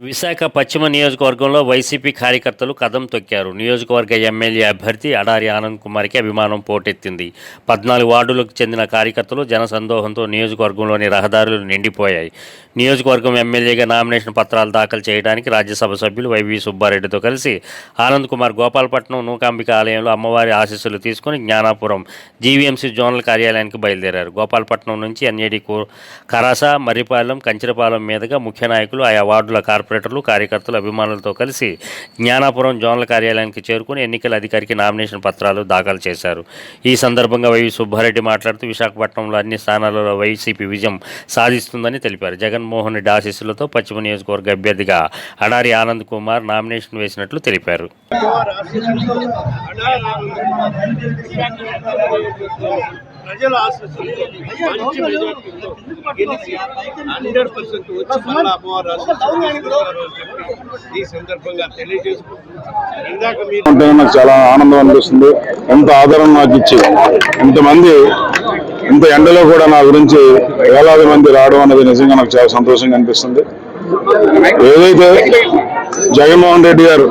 విశాఖ పశ్చిమ నియోజకవర్గంలో వైసీపీ కార్యకర్తలు కదం తొక్కారు. నియోజకవర్గ ఎమ్మెల్యే అభ్యర్థి అడారి ఆనంద్ కుమార్కి అభిమానం పోటెత్తింది. పద్నాలుగు వార్డులకు చెందిన కార్యకర్తలు జనసందోహంతో నియోజకవర్గంలోని రహదారులు నిండిపోయాయి. నియోజకవర్గం ఎమ్మెల్యేగా నామినేషన్ పత్రాలు దాఖలు చేయడానికి రాజ్యసభ సభ్యులు వైవి సుబ్బారెడ్డితో కలిసి ఆనంద్ కుమార్ గోపాలపట్నం నూకాంబిక ఆలయంలో అమ్మవారి ఆశీస్సులు తీసుకుని జ్ఞానాపురం జీవీఎంసీ జోనల్ కార్యాలయానికి బయలుదేరారు. గోపాలపట్నం నుంచి ఎన్ఏడి కరాస మర్రిపాలెం కంచిరపాలెం మీదుగా ముఖ్య నాయకులు ఆయా వార్డుల కార్పొరేటర్లు కార్యకర్తలు అభిమానులతో కలిసి జ్ఞానాపురం జోనల్ కార్యాలయానికి చేరుకుని ఎన్నికల అధికారికి నామినేషన్ పత్రాలు దాఖలు చేశారు. ఈ సందర్భంగా వైవి సుబ్బారెడ్డి మాట్లాడుతూ విశాఖపట్నంలో అన్ని స్థానాలలో వైసీపీ విజయం సాధిస్తుందని తెలిపారు. జగన్మోహన్ రెడ్డి ఆశీస్సులతో పశ్చిమ నియోజకవర్గ అభ్యర్థిగా అడారి ఆనంద్ కుమార్ నామినేషన్ వేసినట్లు తెలిపారు. ప్రజల ఆశీస్సులతో మంచి మెజార్టీతో గెలిచి హండ్రెడ్ పర్సెంట్ వచ్చి మళ్ళీ అమ్మవారు ఈ సందర్భంగా తెలియజేసుకుంటున్నాను. నాకు చాలా ఆనందం అనిపిస్తుంది. ఎంత ఆదరణ నాకు ఇచ్చి ఇంతమంది ఇంత ఎండలో కూడా నా గురించి వేలాది మంది రావడం అనేది నిజంగా నాకు చాలా సంతోషంగా అనిపిస్తుంది. ఏదైతే జగన్మోహన్ రెడ్డి గారు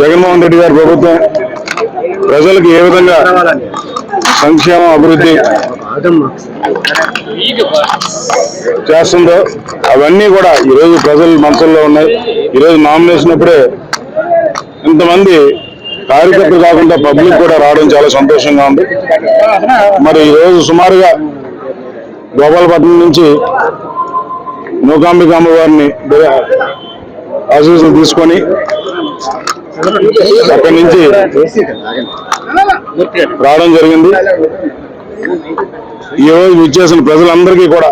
జగన్మోహన్ రెడ్డి గారి ప్రభుత్వం ప్రజలకు ఏ విధంగా సంక్షేమ అభివృద్ధి చేస్తుందో అవన్నీ కూడా ఈరోజు ప్రజల మనసుల్లో ఉన్నాయి. ఈరోజు నామినేషన్ అప్పుడే ఇంతమంది కార్యకర్తలు కాకుండా పబ్లిక్ కూడా రావడం చాలా సంతోషంగా ఉంది. మరి ఈరోజు సుమారుగా గోపాలపట్నం నుంచి నూకాంబిక అమ్మవారిని ఆశీస్సులు తీసుకొని అక్కడి నుంచి రావడం జరిగింది. ఈరోజు విచ్చేసిన ప్రజలందరికీ కూడా